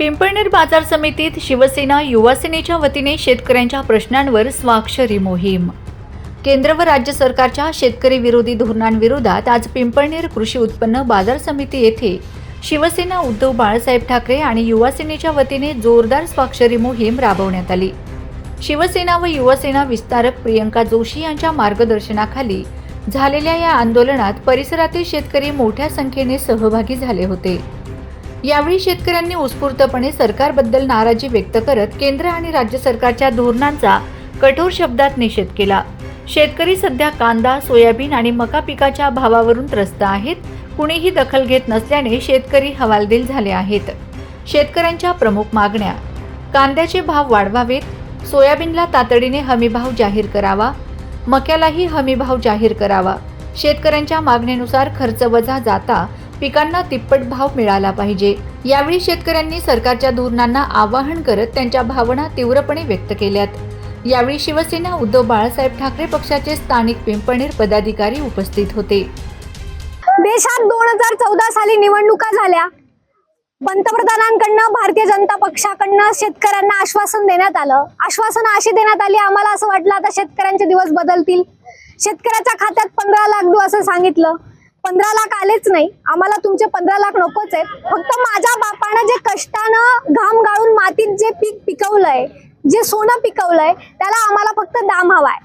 पिंपळनेर बाजार समितीत शिवसेना युवासेनेच्या वतीने शेतकऱ्यांच्या प्रश्नांवर स्वाक्षरी मोहीम. केंद्र व राज्य सरकारच्या शेतकरी विरोधी धोरणांविरोधात आज पिंपळनेर कृषी उत्पन्न बाजार समिती येथे शिवसेना उद्धव बाळासाहेब ठाकरे आणि युवासेनेच्या वतीने जोरदार स्वाक्षरी मोहीम राबवण्यात आली. शिवसेना व युवासेना विस्तारक प्रियंका जोशी यांच्या मार्गदर्शनाखाली झालेल्या या आंदोलनात परिसरातील शेतकरी मोठ्या संख्येने सहभागी झाले होते. यावेळी शेतकऱ्यांनी उत्स्फूर्तपणे सरकारबद्दल नाराजी व्यक्त करत केंद्र आणि राज्य सरकारच्या धोरणांचा कठोर शब्दात निषेध केला. शेतकरी सध्या कांदा सोयाबीन आणि मका पिकाच्या भावावरून त्रस्त आहेत. कुणीही दखल घेत नसल्याने शेतकरी हवालदिल झाले आहेत. शेतकऱ्यांच्या प्रमुख मागण्या. कांद्याचे भाव वाढवावेत. सोयाबीनला तातडीने हमीभाव जाहीर करावा. मक्यालाही हमीभाव जाहीर करावा. शेतकऱ्यांच्या मागणीनुसार खर्च वजा जाता पिकांना तिप्पट भाव मिळाला पाहिजे. यावेळी शेतकऱ्यांनी सरकारच्या धोरणांना आवाहन करत त्यांच्या भावना तीव्रपणे व्यक्त केल्यात. यावेळी शिवसेना उद्धव बाळासाहेब ठाकरे पक्षाचे स्थानिक पिंपणेर पदाधिकारी उपस्थित होते. देशात दोन हजार चौदा साली निवडणुका झाल्या. पंतप्रधानांकडनं भारतीय जनता पक्षाकडनं शेतकऱ्यांना आश्वासन देण्यात आलं. आश्वासन अशी देण्यात आली आम्हाला असं वाटलं आता शेतकऱ्यांचे दिवस बदलतील. शेतकऱ्याच्या खात्यात पंधरा लाख दू असं सांगितलं. पंधरा लाख आलेच नाही. आम्हाला तुमचे पंधरा लाख नकोच आहेत. फक्त माझ्या बापानं जे कष्टानं घाम गाळून मातीत जे पीक पिकवलंय जे सोनं पिकवलंय त्याला आम्हाला फक्त दाम हवाय.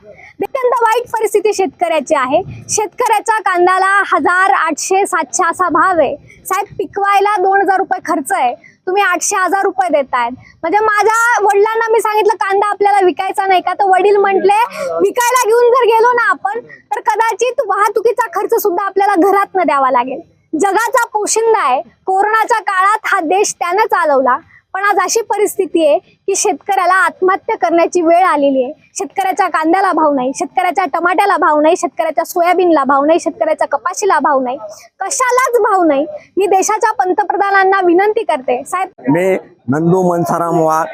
अत्यंत वाईट परिस्थिती शेतकऱ्याची आहे. शेतकऱ्याच्या कांद्याला हजार आठशे सातशे असा भाव आहे. साहेब पिकवायला दोन हजार रुपये खर्च आहे. तुम्ही आठशे हजार रुपये देतायत. म्हणजे माझ्या वडिलांना मी सांगितलं कांदा आपल्याला विकायचा नाही का? तर वडील म्हटले विकायला घेऊन जर गेलो ना आपण तर कदाचित वाहतुकीचा खर्च सुद्धा आपल्याला घरात न द्यावा लागेल. जगाचा पोशिंदा आहे. कोरोनाच्या काळात हा देश त्यानं चालवला. पण आज अशी परिस्थिती आहे की शेतकऱ्याला आत्महत्या करण्याची वेळ आलेली आहे. शेतकऱ्याच्या कांद्याला भाव नाही शेतकऱ्याच्या टमाट्याला भाव नाही शेतकऱ्याच्या सोयाबीनला भाव नाही शेतकऱ्याच्या कपाशीला भाव नाही. कशालाच भाव नाही. मी देशाच्या पंतप्रधानांना विनंती करते साहेब मी नंदू मनसाराम वाघ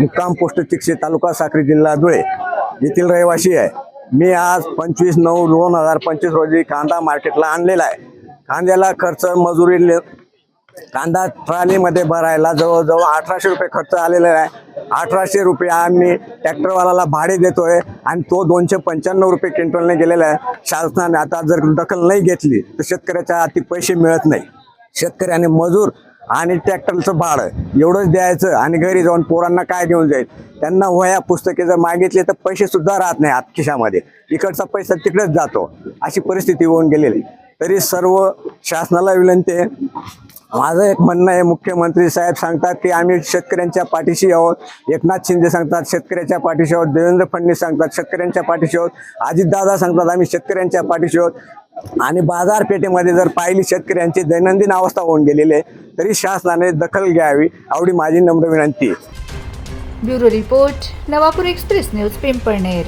मुक्काम पोस्ट चिक्षे तालुका साक्री जिल्हा धुळे येथील रहिवासी आहे. मी आज पंचवीस नऊ दोन हजार पंचवीस रोजी कांदा मार्केटला आणलेला आहे. कांद्याला खर्च मजुरी कांदा ट्रॉलीमध्ये भरायला जवळजवळ अठराशे रुपये खर्च आलेला आहे. अठराशे रुपये आम्ही ट्रॅक्टरवाल्याला भाडे देतोय आणि तो दोनशे पंच्याण्णव रुपये क्विंटलने गेलेला आहे. शासनाने आता जर दखल नाही घेतली तर शेतकऱ्याच्या हाती पैसे मिळत नाही. शेतकऱ्याने मजूर आणि ट्रॅक्टरचं भाडं एवढंच द्यायचं आणि घरी जाऊन पोरांना काय घेऊन जाईल? त्यांना वह्या पुस्तके जर मागितले तर पैसे सुद्धा राहत नाही आत खिशामध्ये इकडचा पैसा तिकडेच जातो. अशी परिस्थिती होऊन गेलेली. तरी सर्व शासनाला विनंती आहे. माझं एक म्हणणं आहे मुख्यमंत्री साहेब सांगतात की आम्ही शेतकऱ्यांच्या पाठीशी आहोत. एकनाथ शिंदे सांगतात शेतकऱ्याच्या पाठीशी आहोत. देवेंद्र फडणवीस सांगतात शेतकऱ्यांच्या पाठीशी आहोत. अजितदादा सांगतात आम्ही शेतकऱ्यांच्या पाठीशी आहोत. आणि बाजारपेठेमध्ये जर पाहिली शेतकऱ्यांची दैनंदिन अवस्था होऊन गेलेली आहे तरी शासनाने दखल घ्यावी आवडी माझी नम्र विनंती आहे. Bureau report Navapur express news Pimpalner.